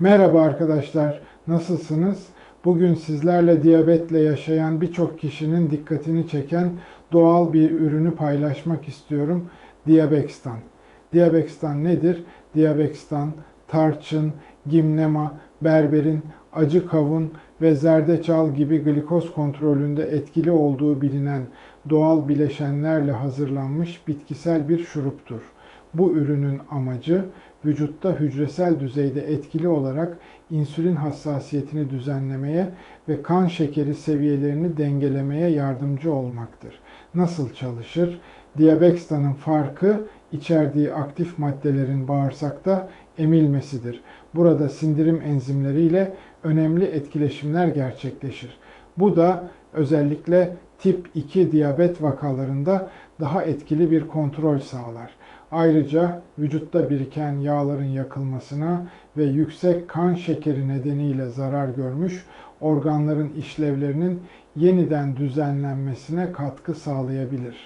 Merhaba arkadaşlar, nasılsınız? Bugün sizlerle diyabetle yaşayan birçok kişinin dikkatini çeken doğal bir ürünü paylaşmak istiyorum. Diabextan. Diabextan nedir? Diabextan, tarçın, gimnema, berberin, acı kavun ve zerdeçal gibi glikoz kontrolünde etkili olduğu bilinen doğal bileşenlerle hazırlanmış bitkisel bir şuruptur. Bu ürünün amacı vücutta hücresel düzeyde etkili olarak insülin hassasiyetini düzenlemeye ve kan şekeri seviyelerini dengelemeye yardımcı olmaktır. Nasıl çalışır? Diabextan'ın farkı içerdiği aktif maddelerin bağırsakta emilmesidir. Burada sindirim enzimleriyle önemli etkileşimler gerçekleşir. Bu da özellikle tip 2 diyabet vakalarında daha etkili bir kontrol sağlar. Ayrıca vücutta biriken yağların yakılmasına ve yüksek kan şekeri nedeniyle zarar görmüş organların işlevlerinin yeniden düzenlenmesine katkı sağlayabilir.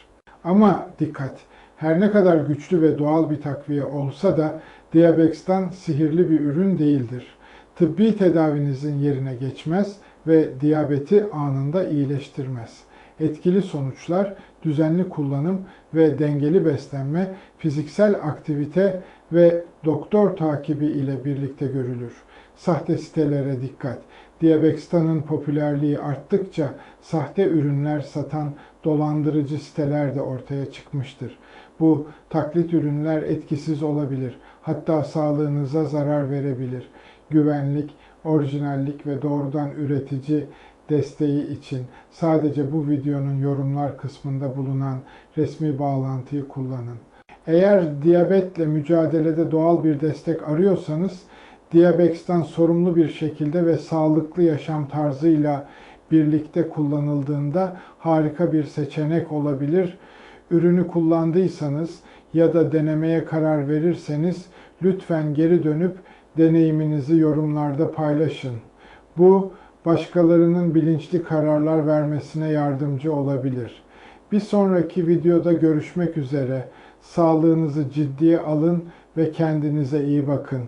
Ama dikkat! Her ne kadar güçlü ve doğal bir takviye olsa da Diabex'tan sihirli bir ürün değildir. Tıbbi tedavinizin yerine geçmez ve diyabeti anında iyileştirmez. Etkili sonuçlar düzenli kullanım ve dengeli beslenme, fiziksel aktivite ve doktor takibi ile birlikte görülür. Sahte sitelere dikkat. Diabextan'ın popülerliği arttıkça sahte ürünler satan dolandırıcı siteler de ortaya çıkmıştır. Bu taklit ürünler etkisiz olabilir. Hatta sağlığınıza zarar verebilir. Güvenlik, orijinallik ve doğrudan üretici desteği için sadece bu videonun yorumlar kısmında bulunan resmi bağlantıyı kullanın. Eğer diyabetle mücadelede doğal bir destek arıyorsanız, Diabex'ten sorumlu bir şekilde ve sağlıklı yaşam tarzıyla birlikte kullanıldığında harika bir seçenek olabilir. Ürünü kullandıysanız ya da denemeye karar verirseniz lütfen geri dönüp deneyiminizi yorumlarda paylaşın. Bu başkalarının bilinçli kararlar vermesine yardımcı olabilir. Bir sonraki videoda görüşmek üzere. Sağlığınızı ciddiye alın ve kendinize iyi bakın.